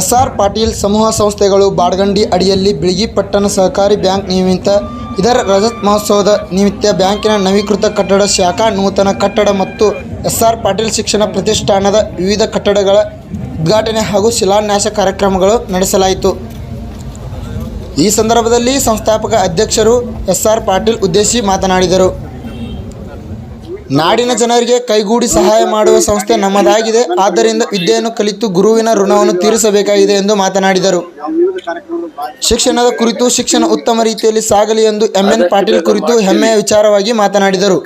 S R Patil ಸಮೂಹ ಸಂಸ್ಥೆಗಳು ಬಾಡಗಂಡಿ ಅಡಿಯಲ್ಲಿ ಬಿಳಿಗಿಪಟ್ಟಣ ಸಹಕಾರಿ ಬ್ಯಾಂಕ್ ನಿಮಿತ್ತ ಇದರ ರಜತ್ ಮಹೋತ್ಸವದ ನಿಮಿತ್ತ ಬ್ಯಾಂಕಿನ ನವೀಕೃತ ಕಟ್ಟಡ ಶಾಖಾ ನೂತನ ಕಟ್ಟಡ ಮತ್ತು ಎಸ್ಆರ್ ಪಾಟೀಲ್ ಶಿಕ್ಷಣ ಪ್ರತಿಷ್ಠಾನದ ವಿವಿಧ ಕಟ್ಟಡಗಳ ಉದ್ಘಾಟನೆ ಹಾಗೂ ಶಿಲಾನ್ಯಾಸ ಕಾರ್ಯಕ್ರಮಗಳು ನಡೆಸಲಾಯಿತು. ಈ ಸಂದರ್ಭದಲ್ಲಿ ಸಂಸ್ಥಾಪಕ ಅಧ್ಯಕ್ಷರು ಎಸ್ಆರ್ ಪಾಟೀಲ್ ಉದ್ದೇಶಿ ಮಾತನಾಡಿದರು. ನಾಡಿನ ಜನರಿಗೆ ಕೈಗೂಡಿ ಸಹಾಯ ಮಾಡುವ ಸಂಸ್ಥೆ ನಮ್ಮದಾಗಿದೆ. ಆದ್ದರಿಂದ ವಿದ್ಯೆಯನ್ನು ಕಲಿತು ಗುರುವಿನ ಋಣವನ್ನು ತೀರಿಸಬೇಕಾಗಿದೆ ಎಂದು ಮಾತನಾಡಿದರು. ಶಿಕ್ಷಣದ ಕುರಿತು ಶಿಕ್ಷಣ ಉತ್ತಮ ರೀತಿಯಲ್ಲಿ ಸಾಗಲಿ ಎಂದು ಎಂಎನ್ ಪಾಟೀಲ್ ಕುರಿತು ಹೆಮ್ಮೆಯ ವಿಚಾರವಾಗಿ ಮಾತನಾಡಿದರು.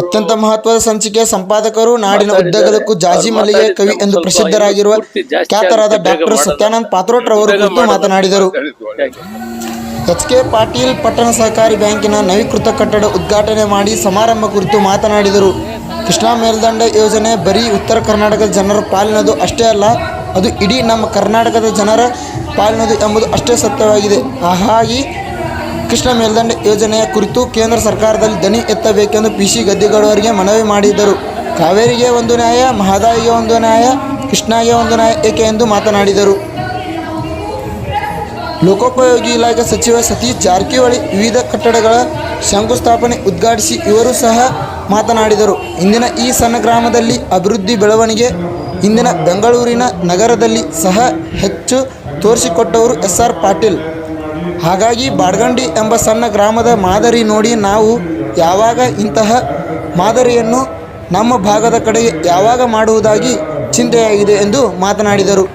ಅತ್ಯಂತ ಮಹತ್ವದ ಸಂಚಿಕೆಯ ಸಂಪಾದಕರು ನಾಡಿನ ಉದ್ದಗಲಕ್ಕೂ ಜಾಜಿ ಮಲ್ಲಿಗೆ ಕವಿ ಎಂದು ಪ್ರಸಿದ್ಧರಾಗಿರುವ ಖ್ಯಾತರಾದ ಡಾಕ್ಟರ್ ಸತ್ಯಾನಂದ್ ಪಾತ್ರೋಟ್ ರವರು ಕುರಿತು ಮಾತನಾಡಿದರು. ಎಚ್ ಕೆ ಪಾಟೀಲ್ ಪಟ್ಟಣ ಸಹಕಾರಿ ಬ್ಯಾಂಕಿನ ನವೀಕೃತ ಕಟ್ಟಡ ಉದ್ಘಾಟನೆ ಮಾಡಿ ಸಮಾರಂಭ ಕುರಿತು ಮಾತನಾಡಿದರು. ಕೃಷ್ಣಾ ಮೇಲ್ದಂಡೆ ಯೋಜನೆ ಬರೀ ಉತ್ತರ ಕರ್ನಾಟಕದ ಜನರ ಪಾಲಿನದು ಅಷ್ಟೇ ಅಲ್ಲ, ಅದು ಇಡೀ ನಮ್ಮ ಕರ್ನಾಟಕದ ಜನರ ಪಾಲಿನದು ಎಂಬುದು ಅಷ್ಟೇ ಸತ್ಯವಾಗಿದೆ. ಹಾಗಾಗಿ ಕೃಷ್ಣ ಮೇಲ್ದಂಡೆ ಯೋಜನೆಯ ಕುರಿತು ಕೇಂದ್ರ ಸರ್ಕಾರದಲ್ಲಿ ದನಿ ಎತ್ತಬೇಕೆಂದು ಪಿ ಸಿ ಗದ್ದಿಗೌಡರಿಗೆ ಮನವಿ ಮಾಡಿದರು ಕಾವೇರಿಗೆ ಒಂದು ನ್ಯಾಯ, ಮಹದಾಯಿಗೆ ಒಂದು ನ್ಯಾಯ, ಕೃಷ್ಣಾಗೆ ಒಂದು ನ್ಯಾಯ ಏಕೆ ಎಂದು ಮಾತನಾಡಿದರು. ಲೋಕೋಪಯೋಗಿ ಇಲಾಖೆ ಸಚಿವ ಸತೀಶ್ ಜಾರಕಿಹೊಳಿ ವಿವಿಧ ಕಟ್ಟಡಗಳ ಶಂಕುಸ್ಥಾಪನೆ ಉದ್ಘಾಟಿಸಿ ಇವರು ಸಹ ಮಾತನಾಡಿದರು. ಇಂದಿನ ಈ ಸಣ್ಣ ಗ್ರಾಮದಲ್ಲಿ ಅಭಿವೃದ್ಧಿ ಬೆಳವಣಿಗೆ, ಇಂದಿನ ಬೆಂಗಳೂರಿನ ನಗರದಲ್ಲಿ ಸಹ ಹೆಚ್ಚು ತೋರಿಸಿಕೊಟ್ಟವರು ಎಸ್ ಆರ್ ಪಾಟೀಲ್. ಹಾಗಾಗಿ ಬಾಡ್ಗಂಡಿ ಎಂಬ ಸಣ್ಣ ಗ್ರಾಮದ ಮಾದರಿ ನೋಡಿ ನಾವು ಯಾವಾಗ ಇಂತಹ ಮಾದರಿಯನ್ನು ನಮ್ಮ ಭಾಗದ ಕಡೆಗೆ ಯಾವಾಗ ಮಾಡುವುದಾಗಿ ಚಿಂತೆಯಾಗಿದೆ ಎಂದು ಮಾತನಾಡಿದರು.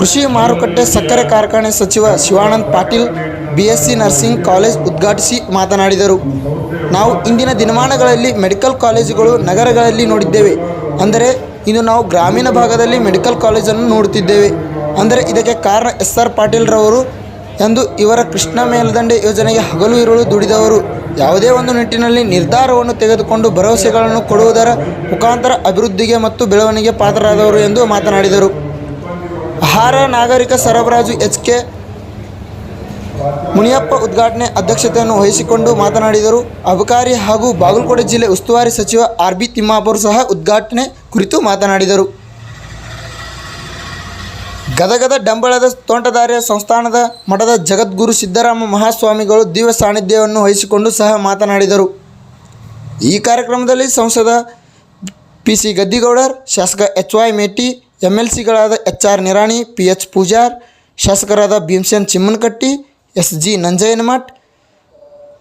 ಕೃಷಿ ಮಾರುಕಟ್ಟೆ, ಸಕ್ಕರೆ ಕಾರ್ಖಾನೆ ಸಚಿವ Shivanand Patil B S C nursing college ಉದ್ಘಾಟಿಸಿ ಮಾತನಾಡಿದರು. ನಾವು ಇಂದಿನ ದಿನಮಾನಗಳಲ್ಲಿ ಮೆಡಿಕಲ್ ಕಾಲೇಜುಗಳು ನಗರಗಳಲ್ಲಿ ನೋಡಿದ್ದೇವೆ. ಅಂದರೆ ಇಂದು ನಾವು ಗ್ರಾಮೀಣ ಭಾಗದಲ್ಲಿ ಮೆಡಿಕಲ್ ಕಾಲೇಜನ್ನು ನೋಡುತ್ತಿದ್ದೇವೆ. ಅಂದರೆ ಇದಕ್ಕೆ ಕಾರಣ ಎಸ್ ಆರ್ ಪಾಟೀಲ್ರವರು ಎಂದು ಇವರ ಕೃಷ್ಣ ಮೇಲ್ದಂಡೆ ಯೋಜನೆಗೆ ಹಗಲು ಇರುಳು ದುಡಿದವರು. ಯಾವುದೇ ಒಂದು ನಿಟ್ಟಿನಲ್ಲಿ ನಿರ್ಧಾರವನ್ನು ತೆಗೆದುಕೊಂಡು ಭರವಸೆಗಳನ್ನು ಕೊಡುವುದರ ಮುಖಾಂತರ ಅಭಿವೃದ್ಧಿಗೆ ಮತ್ತು ಬೆಳವಣಿಗೆ ಪಾತ್ರರಾದವರು ಎಂದು ಮಾತನಾಡಿದರು. ಆಹಾರ ನಾಗರಿಕ ಸರಬರಾಜು ಎಚ್ ಕೆ ಮುನಿಯಪ್ಪ ಉದ್ಘಾಟನೆ ಅಧ್ಯಕ್ಷತೆಯನ್ನು ವಹಿಸಿಕೊಂಡು ಮಾತನಾಡಿದರು. ಅಬಕಾರಿ ಹಾಗೂ ಬಾಗಲಕೋಟೆ ಜಿಲ್ಲೆ ಉಸ್ತುವಾರಿ ಸಚಿವ ಆರ್ ಬಿ ತಿಮ್ಮಾಪುರ್ ಸಹ ಉದ್ಘಾಟನೆ ಕುರಿತು ಮಾತನಾಡಿದರು. ಗದಗದ ಡಂಬಳದ ತೋಂಟದಾರ್ಯ ಸಂಸ್ಥಾನದ ಮಠದ ಜಗದ್ಗುರು ಸಿದ್ದರಾಮ ಮಹಾಸ್ವಾಮಿಗಳು ದಿವ್ಯ ಸಾನ್ನಿಧ್ಯವನ್ನು ವಹಿಸಿಕೊಂಡು ಸಹ ಮಾತನಾಡಿದರು. ಈ ಕಾರ್ಯಕ್ರಮದಲ್ಲಿ ಸಂಸದ ಪಿ ಸಿ ಗದ್ದಿಗೌಡರ್, ಶಾಸಕ H Y Meti M L ಸಿಗಳಾದ H R Nirani, P H Pujar, ಶಾಸಕರಾದ Bheemsen Chimmanakatti, S G Nanjayyanamath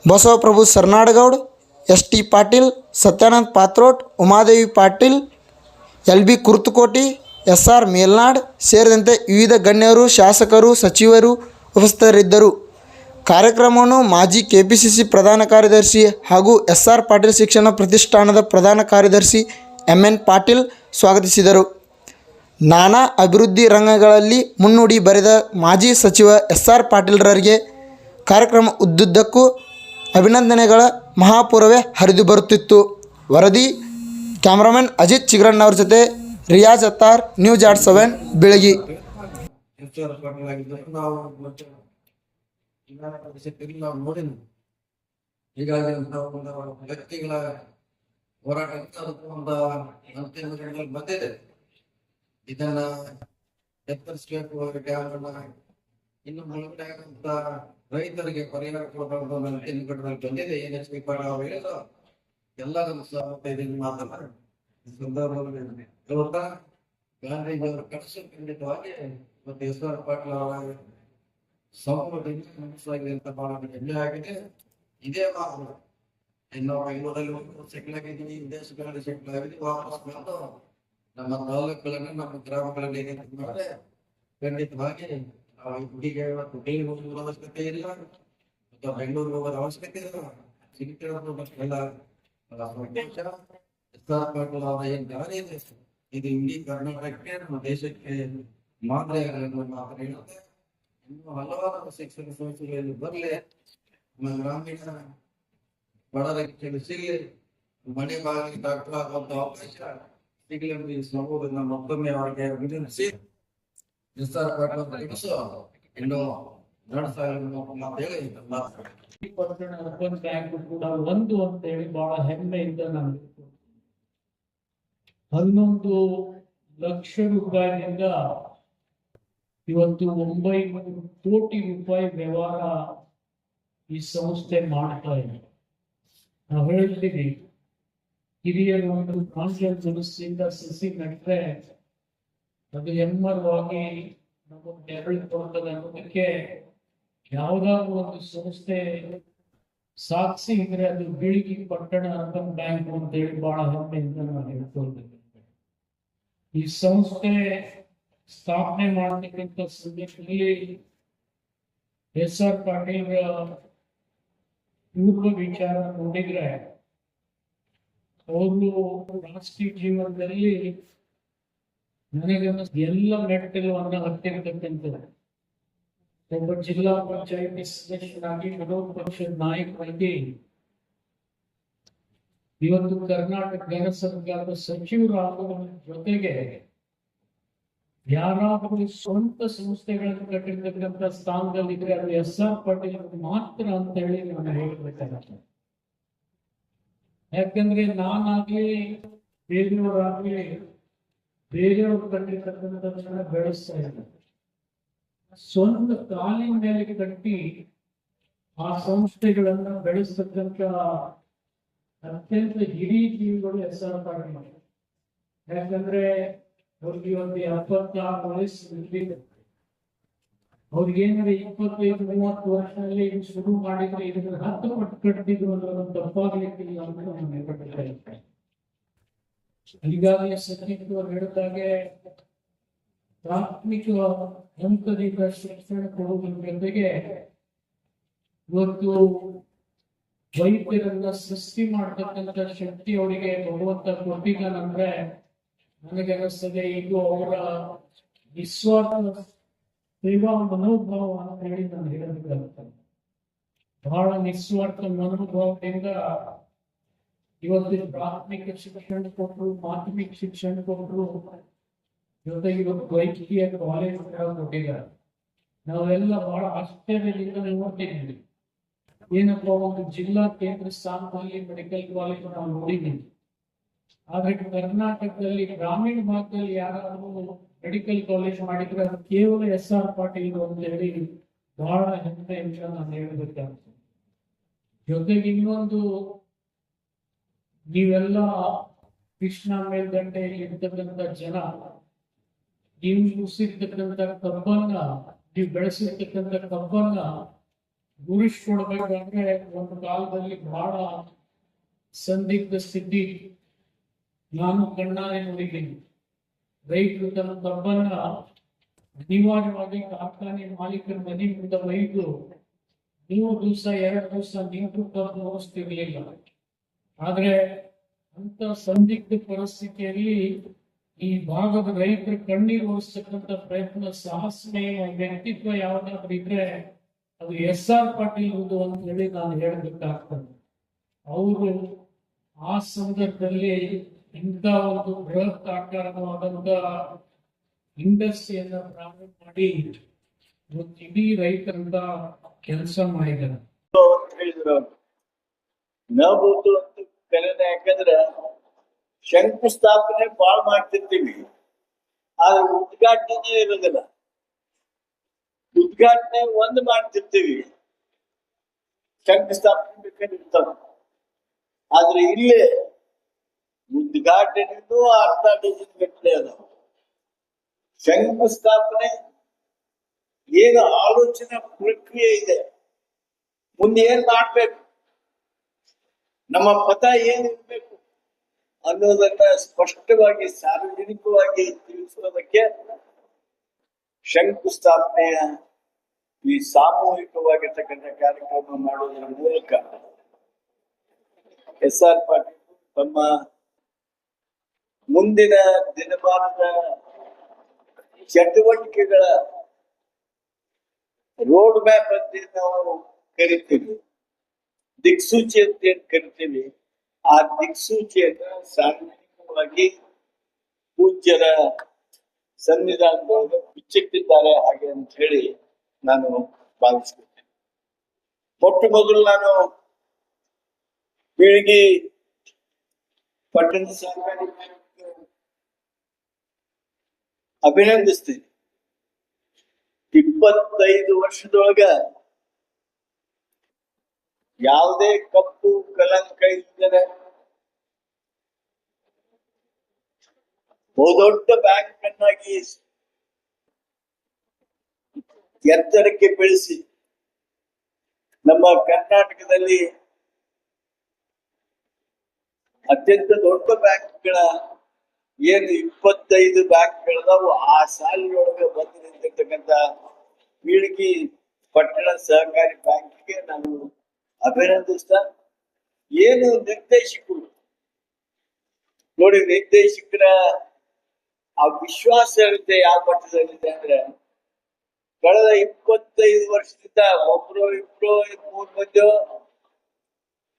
Basavaprabhu Sarnadgoud, S T Patil, Satyanand Patrot, Umadevi Patil, L B Kurtukoti, S R Melnad ಸೇರಿದಂತೆ ವಿವಿಧ ಗಣ್ಯರು, ಶಾಸಕರು, ಸಚಿವರು ಉಪಸ್ಥಿತರಿದ್ದರು. ಕಾರ್ಯಕ್ರಮವನ್ನು ಮಾಜಿ KPCC ಪ್ರಧಾನ ಕಾರ್ಯದರ್ಶಿ ಹಾಗೂ ಎಸ್ ಆರ್ ಪಾಟೀಲ್ ಶಿಕ್ಷಣ ಪ್ರತಿಷ್ಠಾನದ ಪ್ರಧಾನ ಕಾರ್ಯದರ್ಶಿ ಎಂ ಎನ್ ಪಾಟೀಲ್ ಸ್ವಾಗತಿಸಿದರು. ನಾನಾ ಅಭಿವೃದ್ಧಿ ರಂಗಗಳಲ್ಲಿ ಮುನ್ನುಡಿ ಬರೆದ ಮಾಜಿ ಸಚಿವ ಎಸ್ ಆರ್ ಪಾಟೀಲ್ರವರಿಗೆ ಕಾರ್ಯಕ್ರಮ ಉದ್ದುದ್ದಕ್ಕೂ ಅಭಿನಂದನೆಗಳ ಮಹಾಪೂರವೇ ಹರಿದು ಬರುತ್ತಿತ್ತು. ವರದಿ, ಕ್ಯಾಮ್ರಾಮನ್ ಅಜಿತ್ ಚಿಗ್ರಣ್ಣವ್ರ ಜೊತೆ Riyaz Attar, news at seven, ಬೆಳಗಿ. ಹೀಗಾಗಿ ವ್ಯಕ್ತಿಗಳ ಹೋರಾಟ ಬಂದಿದೆ ಇದನ್ನ ಎತ್ತರಿಸಬೇಕು ಡ್ಯಾಮನ್ನ ಇನ್ನು ಮುಳುಗಡೆ ರೈತರಿಗೆ ಪರಿಹಾರ ಕೊಡಬಾರ್ದು ಅಂತಿಮ ಘಟ್ಟದಲ್ಲಿ ಬಂದಿದೆ. ಏನ್ ಎಚ್ ಪಿ ಪಾಡ ಅವರು ಎಲ್ಲರನ್ನು ಮಾತನಾಡ ಈ ಸಂದರ್ಭದಲ್ಲಿ ಇವತ್ತ ಗಾಂಧೀಜಿಯವರ ಕನಸು ಖಂಡಿತವಾಗಿ ಮತ್ತೆ ಎಸ್ ಆರ್ ಪಾಟೀಲ್ ಅವರ ಸಂಪುಟದಿಂದ ಮನಸ್ಸಾಗಿದೆ ಅಂತ ಬಹಳ ಹೆಮ್ಮೆ ಆಗಿದೆ. ಇದೇ ಮಾತು ಇನ್ನು ಬೆಂಗಳೂರಲ್ಲಿ ಸೆಟ್ಲ್ ಆಗಿದ್ದೀವಿ ದೇಶಗಳಲ್ಲಿ ಸೆಟ್ಲ್ ಆಗಿದ್ದೀವಿ ವಾಪಸ್ ಬಂದು ನಮ್ಮ ತಾಲೂಕುಗಳನ್ನು ನಮ್ಮ ಗ್ರಾಮಗಳಲ್ಲಿ ಮಾಡಿದ್ರೆ ಖಂಡಿತವಾಗಿ ಆ ಹುಡುಗಿಗೆ ಡೈಲಿ ಹೋಗುವ ಅವಶ್ಯಕತೆ ಇಲ್ಲ. ಮತ್ತು ಬೆಂಗಳೂರಿಗೆ ಹೋಗೋದ ಅವಶ್ಯಕತೆ ಇಲ್ಲ. ಪಾಟೀಲ್ ಅವರ ಏನ್ ದಾರಿ ಇದೆ. ಇದು ಇಡೀ ಕರ್ನಾಟಕಕ್ಕೆ, ನಮ್ಮ ದೇಶಕ್ಕೆ ಮಾದರಿ ಆಗಲು ಮಾತ್ರ ಹೇಳುತ್ತೆ. ಇನ್ನು ಹಲವಾರು ಶಿಕ್ಷಣ ಸಂಸ್ಥೆಗಳಲ್ಲಿ ಬರಲಿ, ನಮ್ಮ ಗ್ರಾಮೀಣ ಬಡ ರೈತರಿಗೆ ಸಿಗಲಿ ಮನೆ ಬಾಗಿಲಿಗೆ ಡಾಕ್ಟರ್ ಆಗುವಂತ ಅವಕಾಶ ಅರ್ಬನ್ ಬ್ಯಾಂಕ್ ಕೂಡ ಒಂದು ಅಂತ ಹೇಳಿ ಬಹಳ ಹೆಮ್ಮೆಯಿಂದ ನಾನು ಹನ್ನೊಂದು ಲಕ್ಷ ರೂಪಾಯಿನಿಂದ ಇವತ್ತು ಒಂಬೈನೂರು ಕೋಟಿ ರೂಪಾಯಿ ವ್ಯವಹಾರ ಈ ಸಂಸ್ಥೆ ಮಾಡ್ತಾ ಇದೆ. ನಾವು ಹೇಳ್ತೀವಿ ಹಿರಿಯರು ಒಂದು ಕಾನ್ಫಿಡೆನ್ಸ್ ಮನಸ್ಸಿಂದ ಸಸಿ ನಟ್ರೆ ಅದು ಹೆಮ್ಮರವಾಗಿ ನಮ್ಮ ನೆರಳು ಕೊಡ್ತದೆ ಅನ್ನೋದಕ್ಕೆ ಯಾವ್ದಾದ್ರು ಒಂದು ಸಂಸ್ಥೆ ಸಾಕ್ಷಿ ಇದ್ರೆ ಅದು ಬೀಳಿಗಿ ಪಟ್ಟಣ ಅರ್ಬನ್ ಬ್ಯಾಂಕ್ ಅಂತ ಹೇಳಿ ಬಹಳ ಹೆಮ್ಮೆಯಿಂದ ನಾನು ಹೇಳ್ಕೊಳ್ಬೇಕು ಈ ಸಂಸ್ಥೆ ಸ್ಥಾಪನೆ ಮಾಡತಕ್ಕಂಥ ಸಂದರ್ಭದಲ್ಲಿ ಎಸ್ ಆರ್ ಪಾಟೀಲ್ ಪೂರ್ವ ವಿಚಾರ ನೋಡಿದ್ರೆ ಅವರು ರಾಜಕೀಯ ಜೀವನದಲ್ಲಿ ನನಗೆ ಎಲ್ಲ ಮೆಟ್ಟಲುವನ್ನ ಹತ್ತಿರತಕ್ಕಂಥದ್ದು ಒಬ್ಬ ಜಿಲ್ಲಾ ಪಂಚಾಯತಿ ಸದಸ್ಯರಾಗಿ ವಿರೋಧ ಪಕ್ಷದ ನಾಯಕರಾಗಿ ಇವತ್ತು ಕರ್ನಾಟಕ ಗಣ ಸರ್ಕಾರದ ಸಚಿವರಾಗುವ ಜೊತೆಗೆ ಯಾರಾದರೂ ಸ್ವಂತ ಸಂಸ್ಥೆಗಳನ್ನು ಕಟ್ಟಿರ್ತಕ್ಕಂಥ ಸ್ಥಾನದಲ್ಲಿ ಇದ್ರೆ ಅದು ಎಸ್ ಆರ್ ಪಾಟೀಲ್ ಮಾತ್ರ ಅಂತ ಹೇಳಿ ನಾನು ಹೇಳ್ಬೇಕಾಗತ್ತೆ. ಯಾಕಂದ್ರೆ ನಾನಾಗ್ಲಿ ಬೇರೆಯವರಾಗ್ಲಿ ಬೇರೆಯವರು ಕಟ್ಟಿರ್ತಕ್ಕಂಥದ್ದನ್ನ ಬೆಳೆಸ್ತಾ ಇದ್ದಾರೆ ಸ್ವಂತ ಕಾಲಿನ ಮೇಲೆ ಕಟ್ಟಿ ಆ ಸಂಸ್ಥೆಗಳನ್ನ ಬೆಳೆಸ್ತಕ್ಕಂಥ ಅತ್ಯಂತ ಹಿರಿಯ ಜೀವಿಗಳು ಹೆಸರು ಯಾಕಂದ್ರೆ ಅವ್ರಿಗೆ ಒಂದು ಎಪ್ಪತ್ತಾರು ವಯಸ್ಸು ಅವ್ರಿಗೆ ಏನಾದ್ರೆ ಇಪ್ಪತ್ತೈದು, ಮೂವತ್ತು ವರ್ಷದಲ್ಲಿ ಶುರು ಮಾಡಿದ್ರೆ ಇದನ್ನ ಹತ್ತು ಪಟ್ಟು ಕಟ್ಟಿದ್ರು ಅನ್ನೋದು ತಪ್ಪಾಗ್ಲಿಕ್ಕಿಲ್ಲ ಅಂತ ನಾನು ಸಚಿನ್ ಅವರು ಹೇಳಿದಾಗೆ ಪ್ರಾಥಮಿಕ ಹಂತದಿಂದ ಶಿಕ್ಷಣ ಕೊಡುವುದರ ಜೊತೆಗೆ ಇವತ್ತು ವೈದ್ಯರನ್ನ ಸೃಷ್ಟಿ ಮಾಡತಕ್ಕಂತ ಶಕ್ತಿ ಅವರಿಗೆ ಭಗವಂತ ಕೊಟ್ಟಿದ್ದಾನಂದ್ರೆ ನನಗೆ ಅನಿಸ್ತದೆ, ಇದು ಅವರ ನಿಸ್ವಾರ್ಥ ಸೇವಾ ಮನೋಭಾವ ಅಂತ ಹೇಳಿ ನಾನು ಹೇಳಬೇಕಾಗ್ತದೆ ಬಹಳ ನಿಸ್ವಾರ್ಥ ಮನೋಭಾವದಿಂದ ಇವತ್ತು ಪ್ರಾಥಮಿಕ ಶಿಕ್ಷಣ ಕೊಟ್ಟರು, ಮಾಧ್ಯಮಿಕ ಶಿಕ್ಷಣ ಕೊಟ್ಟರು, ಜೊತೆಗೆ ಇವತ್ತು ವೈದ್ಯಕೀಯ ಕಾಲೇಜ್ ಕೊಟ್ಟಿದ್ದಾರೆ. ನಾವೆಲ್ಲ ಬಹಳ ಆಶ್ಚರ್ಯದಿಂದ ನೋಡ್ತಿದ್ದೀವಿ. ಏನಪ್ಪ, ಒಂದು ಜಿಲ್ಲಾ ಕೇಂದ್ರ ಸ್ಥಾನದಲ್ಲಿ ಮೆಡಿಕಲ್ ಕಾಲೇಜ್ ನಾವು ನೋಡಿದ್ದೀವಿ. ಆದ್ರೆ ಕರ್ನಾಟಕದಲ್ಲಿ, ಗ್ರಾಮೀಣ ಭಾಗದಲ್ಲಿ ಯಾರಾದರೂ ಮೆಡಿಕಲ್ ಕಾಲೇಜ್ ಮಾಡಿದ್ರೆ ಅದು ಕೇವಲ ಎಸ್ ಆರ್ ಪಾಟೀಲ್ ಅಂತ ಹೇಳಿ ಬಹಳ ಹೆಮ್ಮೆಯಿಂದ ನಾನು ಹೇಳಬೇಕಾಗ್ತದೆ ಜೊತೆಗೆ ಇನ್ನೊಂದು, ನೀವೆಲ್ಲ ಕೃಷ್ಣ ಮೇಲ್ದಂಡೆಯಲ್ಲಿ ಇರ್ತಕ್ಕಂಥ ಜನ, ನೀವು ಮುಸಿರ್ತಕ್ಕಂಥ ಕಬ್ಬನ್ನ, ನೀವು ಬೆಳೆಸಿರ್ತಕ್ಕಂಥ ಕಬ್ಬನ್ನ ಗುರುಸ್ಕೊಡ್ಬೇಕಂದ್ರೆ ಒಂದು ಕಾಲದಲ್ಲಿ ಬಹಳ ಸಂದಿಗ್ಧ ಸ್ಥಿತಿ. ನಾನು ಕಣ್ಣಾರೆ ನೋಡಿದ್ದೀನಿ. ರೈತರು ತನ್ನ ಕಬ್ಬನ್ನ ಅನಿವಾರ್ಯವಾಗಿ ಕಾರ್ಖಾನೆ ಮಾಲೀಕರ ಮನೆ ಮುಂದೆ ಒಯ್ದು, ಮೂರು ದಿವಸ, ಎರಡು ದಿವಸ ನಿಂತು ಕಬ್ಬು ಇರಲಿಲ್ಲ ಆದ್ರೆ ಅಂತ ಸಂದಿಗ್ಧ ಪರಿಸ್ಥಿತಿಯಲ್ಲಿ ಈ ಭಾಗದ ರೈತರು ಕಣ್ಣೀರು ಓಡಿಸ್ತಕ್ಕಂಥ ಪ್ರಯತ್ನ ಸಾಹಸಮಯ ವ್ಯಕ್ತಿತ್ವ ಯಾವ್ದಾದ್ರು ಇದ್ರೆ ಅದು ಎಸ್ ಆರ್ ಪಾಟೀಲ್ ಇದು ಅಂತ ಹೇಳಿ ನಾನು ಹೇಳಬೇಕಾಗ್ತದೆ. ಅವರು ಆ ಸಂದರ್ಭದಲ್ಲಿ ಇಂಥ ಒಂದು ಬೃಹತ್ ಆಕಾರವಾದಂತ ಇಂಡಸ್ಟ್ರಿಯನ್ನ ಪ್ರಾರಂಭ ಮಾಡಿ ಇಡೀ ರೈತರಿಂದ ಕೆಲಸ ಮಾಡಿದ್ದಾರೆ. ನವಭೂತು ಅಂತ ಕರೆದ ಯಾಕಂದ್ರ ಶಂಕುಸ್ಥಾಪನೆ ಬಾಳ್ ಮಾಡ್ತಿರ್ತೀವಿ. ಆದ್ರೆ ಉದ್ಘಾಟನೆ ಇರೋದಿಲ್ಲ. ಉದ್ಘಾಟನೆ ಒಂದ್ ಮಾಡ್ತಿರ್ತೀವಿ. ಶಂಕುಸ್ಥಾಪನೆ ಬೇಕಾದ್ರೆ ಇರ್ತಾವ ಆದ್ರೆ ಇಲ್ಲೇ ಉದ್ಘಾಟನೆಗೂ ಅರ್ಧ ಡಜನ್ ಗಟ್ಟಲೆ ಅದಾವ ಶಂಕುಸ್ಥಾಪನೆ, ಏನು ಆಲೋಚನಾ ಪ್ರಕ್ರಿಯೆ ಇದೆ. ಮುಂದೆ ಏನ್ ಮಾಡ್ಬೇಕು? ನಮ್ಮ ಪಥ ಏನಿರ್ಬೇಕು ಅನ್ನೋದನ್ನ ಸ್ಪಷ್ಟವಾಗಿ, ಸಾರ್ವಜನಿಕವಾಗಿ ತಿಳಿಸೋದಕ್ಕೆ ಶಂಕುಸ್ಥಾಪನೆಯ ಈ ಸಾಮೂಹಿಕವಾಗಿರ್ತಕ್ಕಂಥ ಕಾರ್ಯಕ್ರಮ ಮಾಡೋದರ ಮೂಲಕ ಎಸ್ ಆರ್ ಪಾಟೀಲ್ ತಮ್ಮ ಮುಂದಿನ ದಿನಮಾನದ ಚಟುವಟಿಕೆಗಳ ರೋಡ್ ಮ್ಯಾಪ್ ಅಂತ ನಾವು ಕರಿತೀವಿ. ದಿಕ್ಸೂಚಿ ಅಂತ ಏನ್ ಕರಿತೀವಿ? ಆ ದಿಕ್ಸೂಚಿಯನ್ನು ಸಾರ್ವಜನಿಕವಾಗಿ ಪೂಜ್ಯರ ಸನ್ನಿಧಾನದೊಳಗೆ ಬಿಚ್ಚಿಟ್ಟಿದ್ದಾರೆ ಹಾಗೆ ಅಂತ ಹೇಳಿ ನಾನು ಭಾವಿಸ್ಕೊಳ್ತೇನೆ. ಮೊಟ್ಟ ಮೊದಲು ನಾನು ಬೀಳ್ಗಿ ಪಟ್ಟಣ ಬ್ಯಾಂಕ್ ಅಭಿನಂದಿಸ್ತೀನಿ. ಇಪ್ಪತ್ತೈದು ವರ್ಷದೊಳಗ ಯಾವುದೇ ಕಪ್ಪು ಕಲಂಕ ಇಲ್ಲದೆ ಬಹುದೊಡ್ಡ ಬ್ಯಾಂಕ್ ಅನ್ನಾಗಿ ಎತ್ತರಕ್ಕೆ ಬೆಳೆಸಿ ನಮ್ಮ ಕರ್ನಾಟಕದಲ್ಲಿ ಅತ್ಯಂತ ದೊಡ್ಡ ಬ್ಯಾಂಕ್ಗಳ ಏನು ಇಪ್ಪತ್ತೈದು ಬ್ಯಾಂಕ್ಗಳದಾವು ಆ ಸಾಲಿನೊಳಗೆ ಬಂದು ನಿಂತಿರ್ತಕ್ಕಂಥ ಬೀಳ್ಗಿ ಪಟ್ಟಣ ಸಹಕಾರಿ ಬ್ಯಾಂಕಿಗೆ ನಾನು ಅಭಿನಂದಿಸ್ತ, ಏನು ನಿರ್ದೇಶಕರು, ನೋಡಿ ನಿರ್ದೇಶಕರ ಆ ವಿಶ್ವಾಸ ಇರುತ್ತೆ ಯಾವ ಮಟ್ಟದಲ್ಲಿದೆ ಅಂದ್ರೆ, ಕಳೆದ ಇಪ್ಪತ್ತೈದು ವರ್ಷದಿಂದ ಒಬ್ರು ಇಬ್ರು ಮೂರ್ ಮಂದಿ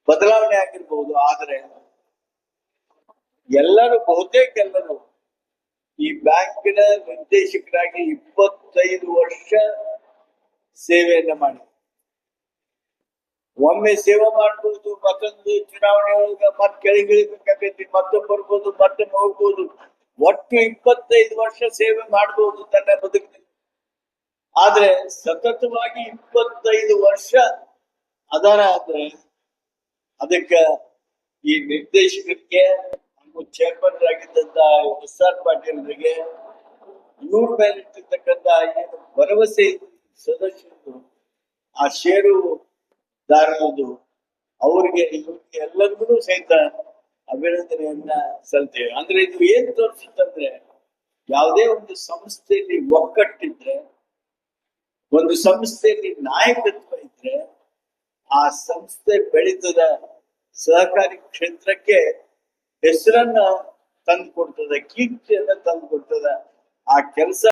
ಬದಲಾವಣೆ ಆಗಿರ್ಬಹುದು ಆದ್ರೆ ಎಲ್ಲರೂ ಬಹುತೇಕ ಎಲ್ಲರೂ ಈ ಬ್ಯಾಂಕಿನ ನಿರ್ದೇಶಕರಾಗಿ ಇಪ್ಪತ್ತೈದು ವರ್ಷ ಸೇವೆಯನ್ನ ಮಾಡಿ ಒಮ್ಮೆ ಸೇವೆ ಮಾಡ್ಬೋದು, ಮತ್ತೊಂದು ಚುನಾವಣೆ ಒಳಗ ಮತ್ ಕೆಳಗಿಳಿಬೇಕಾಗೈತಿ ಮತ್ತೆ ಬರ್ಬೋದು ಮತ್ತೆ ಹೋಗ್ಬೋದು. ಒಟ್ಟು ಇಪ್ಪತ್ತೈದು ವರ್ಷ ಸೇವೆ ಮಾಡ್ಬೋದು ತನ್ನ ಬದುಕಿನಲ್ಲಿ. ಆದ್ರೆ ಸತತವಾಗಿ ಇಪ್ಪತ್ತೈದು ವರ್ಷ ಅದರ ಆದ್ರೆ ಅದಕ್ಕ ಈ ನಿರ್ದೇಶಕರಿಗೆ ಚೇರ್ಮನ್ ಆಗಿದ್ದಂತ ಎಸ್ ಆರ್ ಪಾಟೀಲ್ರಿಗೆ ಇವ್ರ ಮೇಲೆ ಇಟ್ಟಿರ್ತಕ್ಕಂತ ಏನು ಭರವಸೆ ಸದಸ್ಯರು, ಆ ಷೇರು ದಾರದು ಅವ್ರಿಗೆ ಇವ್ರಿಗೆ ಎಲ್ಲರಿಗೂ ಸಹಿತ ಅಭಿನಂದನೆಯನ್ನ ಸಲ್ತೇವೆ ಅಂದ್ರೆ ಇದು ಏನ್ ತೋರಿಸುತ್ತಂದ್ರೆ, ಯಾವುದೇ ಒಂದು ಸಂಸ್ಥೆಯಲ್ಲಿ ಒಗ್ಗಟ್ಟಿದ್ರೆ, ಒಂದು ಸಂಸ್ಥೆಯಲ್ಲಿ ನಾಯಕತ್ವ ಇದ್ರೆ, ಆ ಸಂಸ್ಥೆ ಬೆಳೀತದ ಸಹಕಾರಿ ಕ್ಷೇತ್ರಕ್ಕೆ ಹೆಸರನ್ನ ತಂದು ಕೊಡ್ತದ ಕೀರ್ತಿಯನ್ನ ತಂದು ಕೊಡ್ತದ. ಆ ಕೆಲಸ